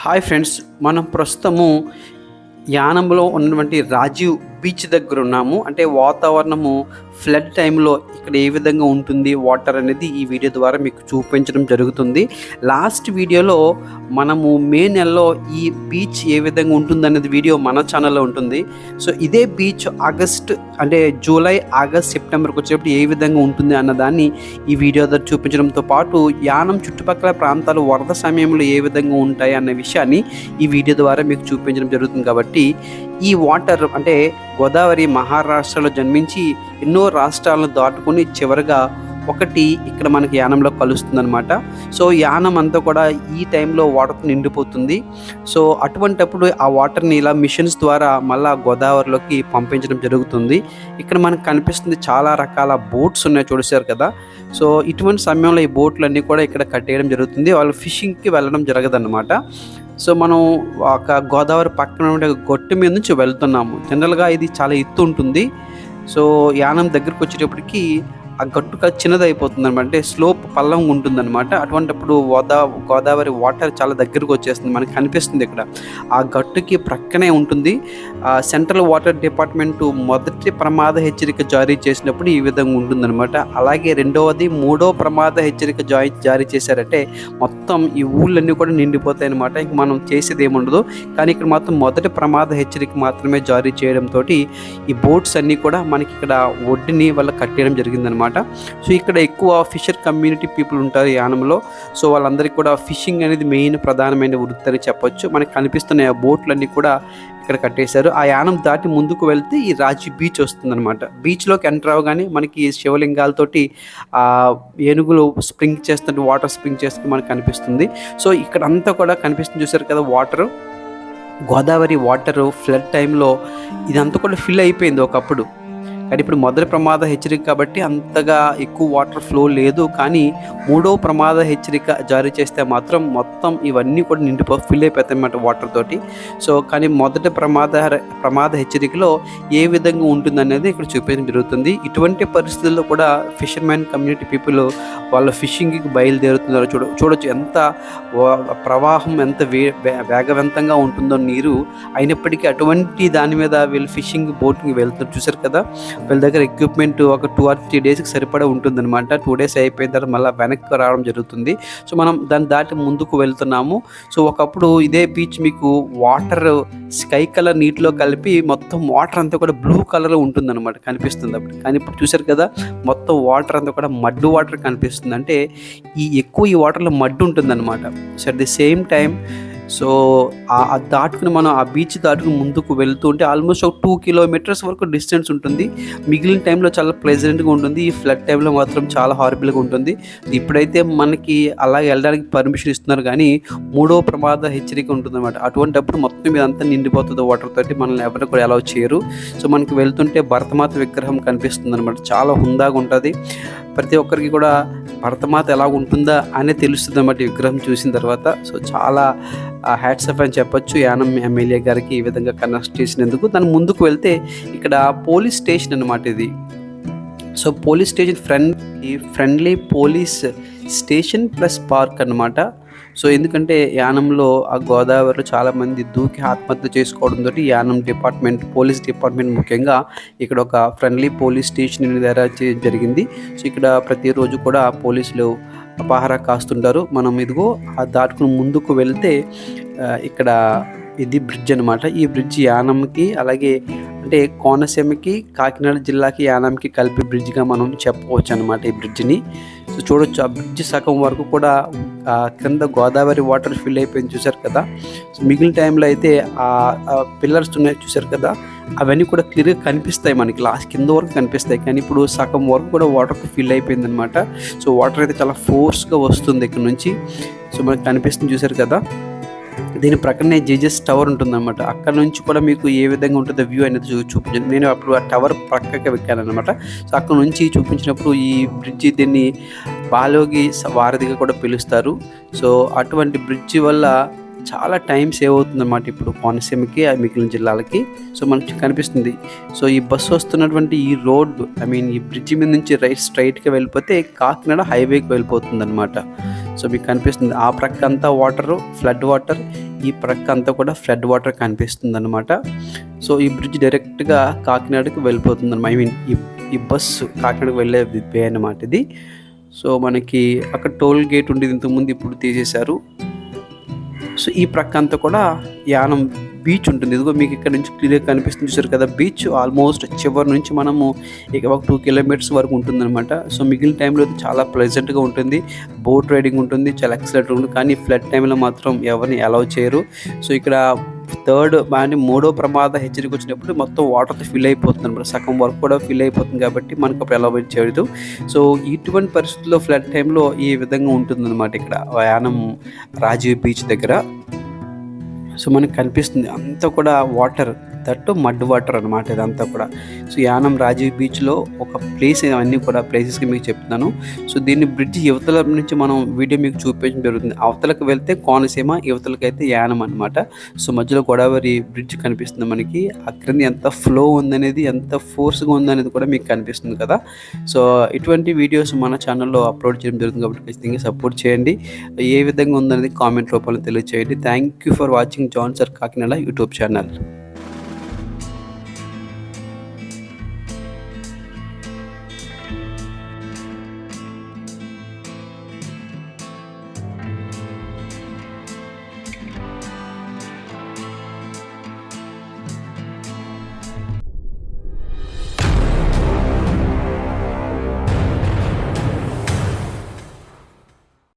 Hi friends మనం ప్రస్తుతము యానంలో ఉన్నటువంటి రాజీవ్ బీచ్ దగ్గర ఉన్నాము. అంటే వాతావరణము ఫ్లడ్ టైంలో ఇక్కడ ఏ విధంగా ఉంటుంది వాటర్ అనేది ఈ వీడియో ద్వారా మీకు చూపించడం జరుగుతుంది. లాస్ట్ వీడియోలో మనము మే నెలలో ఈ బీచ్ ఏ విధంగా ఉంటుంది అనేది వీడియో మన ఛానల్లో ఉంటుంది. సో ఇదే బీచ్ ఆగస్ట్ అంటే జూలై ఆగస్ట్ సెప్టెంబర్కి వచ్చేటప్పుడు ఏ విధంగా ఉంటుంది అన్నదాన్ని ఈ వీడియో ద్వారా చూపించడంతో పాటు యానం చుట్టుపక్కల ప్రాంతాలు వరద సమయంలో ఏ విధంగా ఉంటాయి అన్న విషయాన్ని ఈ వీడియో ద్వారా మీకు చూపించడం జరుగుతుంది. కాబట్టి ఈ వాటర్ అంటే గోదావరి మహారాష్ట్రలో జన్మించి ఎన్నో రాష్ట్రాలను దాటుకుని చివరిగా ఒకటి ఇక్కడ మనకి యానంలో కలుస్తుందన్నమాట. సో యానం అంతా కూడా ఈ టైంలో వాటర్ నిండిపోతుంది. సో అటువంటప్పుడు ఆ వాటర్ని ఇలా మిషన్స్ ద్వారా మళ్ళా గోదావరిలోకి పంపించడం జరుగుతుంది. ఇక్కడ మనకు కనిపిస్తుంది చాలా రకాల బోట్స్ ఉన్నాయి చూసారు కదా. సో ఇటువంటి సమయంలో ఈ బోట్లన్నీ కూడా ఇక్కడ కట్టేయడం జరుగుతుంది. వాళ్ళు ఫిషింగ్కి వెళ్ళడం జరగదన్నమాట. సో మనం ఒక గోదావరి పక్కన ఉండే గొట్టు మీద నుంచి వెళ్తున్నాము. జనరల్గా ఇది చాలా ఎత్తు ఉంటుంది. సో యానం దగ్గరకు వచ్చేటప్పటికి ఆ గట్టుక చిన్నదైపోతుంది అనమాట అంటే స్లోప్ పల్లం ఉంటుందన్నమాట అటువంటిప్పుడు గోదా గోదావరి వాటర్ చాలా దగ్గరకు వచ్చేస్తుంది మనకి కనిపిస్తుంది ఇక్కడ. ఆ గట్టుకి ప్రక్కనే ఉంటుంది. ఆ సెంట్రల్ వాటర్ డిపార్ట్మెంట్ మొదటి ప్రమాద హెచ్చరిక జారీ చేసినప్పుడు ఈ విధంగా ఉంటుందన్నమాట అలాగే రెండవది మూడో ప్రమాద హెచ్చరిక జారీ జారీ చేశారంటే మొత్తం ఈ ఊళ్ళన్నీ కూడా నిండిపోతాయి అనమాట ఇంక మనం చేసేది ఏముండదు కానీ ఇక్కడ మాత్రం మొదటి ప్రమాద హెచ్చరిక మాత్రమే జారీ చేయడంతో ఈ బోట్స్ అన్నీ కూడా మనకి ఇక్కడ ఒడ్డుని వల్ల కట్టేయడం జరిగిందనమాట సో ఇక్కడ ఎక్కువ ఫిషర్ కమ్యూనిటీ పీపుల్ ఉంటారు యానంలో సో వాళ్ళందరికీ కూడా ఫిషింగ్ అనేది మెయిన్ ప్రధానమైన వృత్తి అని చెప్పొచ్చు. మనకి కనిపిస్తున్న ఆ బోట్లన్నీ కూడా ఇక్కడ కట్టేశారు. ఆ యానం దాటి ముందుకు వెళ్తే ఈ రాజీ బీచ్ వస్తుందన్నమాట. బీచ్లోకి ఎంటర్ అవగానే మనకి శివలింగాలతోటి ఆ ఏనుగులు స్ప్రింగ్ చేస్తుంటే వాటర్ స్ప్రింగ్ చేస్తుంటే మనకు కనిపిస్తుంది. సో ఇక్కడ అంతా కూడా కనిపిస్తుంది చూసారు కదా వాటర్. గోదావరి వాటర్ ఫ్లడ్ టైంలో ఇదంతా కూడా ఫిల్ అయిపోయింది ఒకప్పుడు. కానీ ఇప్పుడు మొదటి ప్రమాద హెచ్చరిక కాబట్టి అంతగా ఎక్కువ వాటర్ ఫ్లో లేదు. కానీ మూడో ప్రమాద హెచ్చరిక జారీ చేస్తే మాత్రం మొత్తం ఇవన్నీ కూడా నిండిపో ఫిల్ అయిపోతాయి అన్నమాట వాటర్ తోటి. సో కానీ మొదటి ప్రమాద ప్రమాద హెచ్చరికలో ఏ విధంగా ఉంటుంది అనేది ఇక్కడ చూపించడం జరుగుతుంది. ఇటువంటి పరిస్థితుల్లో కూడా ఫిషర్మెన్ కమ్యూనిటీ పీపుల్ వాళ్ళ ఫిషింగ్కి బయలుదేరుతున్నారు. చూడ చూడొచ్చు ఎంత ప్రవాహం ఎంత వే వే- వేగవంతంగా ఉంటుందో నీరు. అయినప్పటికీ అటువంటి దాని మీద వీళ్ళు ఫిషింగ్ బోటింగ్ వెళ్తున్నారు. చూసారు కదా? వీళ్ళ దగ్గర ఎక్విప్మెంట్ ఒక టూ ఆర్ త్రీ డేస్కి సరిపడా ఉంటుందన్నమాట. టూ డేస్ అయిపోయిన తర్వాత మళ్ళీ వెనక్కి రావడం జరుగుతుంది. సో మనం దాన్ని దాటి ముందుకు వెళ్తున్నాము. సో ఒకప్పుడు ఇదే బీచ్ మీకు వాటర్ స్కై కలర్ నీటిలో కలిపి మొత్తం వాటర్ అంతా కూడా బ్లూ కలర్లో ఉంటుందన్నమాట కనిపిస్తుంది అప్పుడు. కానీ ఇప్పుడు చూసారు కదా మొత్తం వాటర్ అంతా కూడా మడ్డు వాటర్ కనిపిస్తుంది. అంటే ఈ ఎక్కువ ఈ వాటర్లో మడ్డు ఉంటుందన్నమాట. So at the same time so ఆ- దాటుకుని మనం ఆ బీచ్ దాటుకుని ముందుకు వెళ్తూ ఉంటే ఆల్మోస్ట్ ఒక టూ కిలోమీటర్స్ వరకు డిస్టెన్స్ ఉంటుంది. మిగిలిన టైంలో చాలా ప్లెజెంట్గా ఉంటుంది. ఈ ఫ్లడ్ టైంలో మాత్రం చాలా హారబుల్గా ఉంటుంది. ఇప్పుడైతే మనకి అలాగే వెళ్ళడానికి పర్మిషన్ ఇస్తున్నారు కానీ మూడో ప్రమాద హెచ్చరిక ఉంటుందన్నమాట. అటువంటిప్పుడు మొత్తం ఇదంతా నిండిపోతుంది. వాటర్ తోటి మనల్ని ఎవరు కూడా అలౌ చేయరు. సో మనకి వెళ్తుంటే భరతమాత విగ్రహం కనిపిస్తుంది అనమాట చాలా హుందాగా ఉంటుంది. ప్రతి ఒక్కరికి కూడా భరతమాత ఎలా ఉంటుందా అనే తెలుస్తుంది అన్నమాట విగ్రహం చూసిన తర్వాత. సో చాలా హ్యాట్సప్ అని చెప్పొచ్చు. యానం ఎమ్మెల్యే గారికి ఈ విధంగా కనెక్ట్ చేసినందుకు. దాని ముందుకు వెళ్తే ఇక్కడ పోలీస్ స్టేషన్ అనమాట ఇది. So police station friend friendly police station plus park అనమాట సో ఎందుకంటే యానంలో ఆ గోదావరిలో చాలామంది దూకి ఆత్మహత్య చేసుకోవడంతో యానం డిపార్ట్మెంట్ పోలీస్ డిపార్ట్మెంట్ ముఖ్యంగా ఇక్కడ ఒక ఫ్రెండ్లీ పోలీస్ స్టేషన్ అనేది చేయడం జరిగింది. సో ఇక్కడ ప్రతిరోజు కూడా పోలీసులు అపహార కాస్తుంటారు. మనం ఇదిగో ఆ దాటుకుని ముందుకు వెళ్తే ఇక్కడ ఇది బ్రిడ్జ్ అనమాట ఈ బ్రిడ్జ్ యానంకి అలాగే అంటే కోనసీమకి కాకినాడ జిల్లాకి యానంకి కలిపి బ్రిడ్జ్గా మనం చెప్పవచ్చు అనమాట ఈ బ్రిడ్జ్ని. సో చూడొచ్చు. ఆ బ్రిడ్జ్ సగం వరకు కూడా ఆ కింద గోదావరి వాటర్ ఫిల్ అయిపోయింది చూసారు కదా? సో మిగిలిన టైంలో అయితే ఆ పిల్లర్స్ ఉన్నాయి చూసారు కదా? అవన్నీ కూడా క్లియర్గా కనిపిస్తాయి మనకి. లాస్ట్ కింద వరకు కనిపిస్తాయి. కానీ ఇప్పుడు సగం వరకు కూడా వాటర్ ఫిల్ అయిపోయింది అనమాట సో వాటర్ అయితే చాలా ఫోర్స్గా వస్తుంది ఇక్కడ నుంచి. సో మనకు కనిపిస్తుంది చూసారు కదా? దీని ప్రక్కనే జేజెస్ టవర్ ఉంటుందన్నమాట అక్కడ నుంచి కూడా మీకు ఏ విధంగా ఉంటుందో వ్యూ అనేది చూ చూపించింది నేను అప్పుడు ఆ టవర్ ప్రక్కకి వెక్కాను అనమాట సో అక్కడ నుంచి చూపించినప్పుడు ఈ బ్రిడ్జి దీన్ని బాలోగి స- వారధిగా కూడా పిలుస్తారు. సో అటువంటి బ్రిడ్జి వల్ల చాలా టైం సేవ్ అవుతుంది అన్నమాట ఇప్పుడు కోనసీమకి ఆ మిగిలిన జిల్లాలకి. సో మనకి కనిపిస్తుంది. సో ఈ బస్సు వస్తున్నటువంటి ఈ రోడ్ ఐ మీన్ ఈ బ్రిడ్జి మీద నుంచి రైట్ స్ట్రైట్గా వెళ్ళిపోతే కాకినాడ హైవేకి వెళ్ళిపోతుంది అనమాట సో మీకు కనిపిస్తుంది. ఆ ప్రక్క అంతా వాటరు ఫ్లడ్ వాటర్. ఈ ప్రక్క అంతా కూడా ఫ్లడ్ వాటర్ కనిపిస్తుంది అనమాట సో ఈ బ్రిడ్జ్ డైరెక్ట్గా కాకినాడకి వెళ్ళిపోతుంది ఐ మీన్ ఈ ఈ బస్సు కాకినాడకు వెళ్ళే వే అనమాట ఇది. సో మనకి అక్కడ టోల్ గేట్ ఉండేది ఇంతకుముందు ఇప్పుడు తీసేశారు. సో ఈ ప్రక్క అంతా కూడా యానం బీచ్ ఉంటుంది. ఇదిగో మీకు ఇక్కడ నుంచి క్లియర్ కనిపిస్తుంది చూసారు కదా బీచ్ ఆల్మోస్ట్ చివరి నుంచి మనము ఇక ఒక టూ కిలోమీటర్స్ వరకు ఉంటుందన్నమాట. సో మిగిలిన టైంలో అయితే చాలా ప్లెజెంట్గా ఉంటుంది. బోట్ రైడింగ్ ఉంటుంది చాలా ఎక్సలెంట్ ఉంటుంది. కానీ ఫ్లడ్ టైంలో మాత్రం ఎవరిని అలౌ చేయరు. సో ఇక్కడ థర్డ్ అంటే మూడో ప్రమాద హెచ్చరిక వచ్చినప్పుడు మొత్తం వాటర్తో ఫిల్ అయిపోతుంది అనమాట సగం వరకు కూడా ఫిల్ అయిపోతుంది కాబట్టి మనకు అప్పుడు అలౌ చేయదు సో ఇటువంటి పరిస్థితుల్లో ఫ్లడ్ టైంలో ఈ విధంగా ఉంటుందన్నమాట ఇక్కడ. యానం రాజీవ్ బీచ్ దగ్గర. సో మనకి కనిపిస్తుంది. అంతా కూడా వాటర్ దట్టు మడ్ వాటర్ అనమాట ఇదంతా కూడా. సో యానం రాజీవ్ బీచ్లో ఒక ప్లేస్ అవన్నీ కూడా ప్లేసెస్కి మీకు చెప్తున్నాను. సో దీన్ని బ్రిడ్జ్ యువతల నుంచి మనం వీడియో మీకు చూపించడం జరుగుతుంది. అవతలకు వెళ్తే కోనసీమ యువతలకి అయితే యానం అనమాట సో మధ్యలో గోదావరి బ్రిడ్జ్ కనిపిస్తుంది మనకి. అక్కడ ఎంత ఫ్లో ఉందనేది ఎంత ఫోర్స్గా ఉందనేది కూడా మీకు కనిపిస్తుంది కదా. సో ఇటువంటి వీడియోస్ మన ఛానల్లో అప్లోడ్ చేయడం జరుగుతుంది కాబట్టి ఖచ్చితంగా సపోర్ట్ చేయండి. ఏ విధంగా ఉందనేది కామెంట్ రూపంలో తెలియజేయండి thank you for watching John sir Kakinada YouTube channel.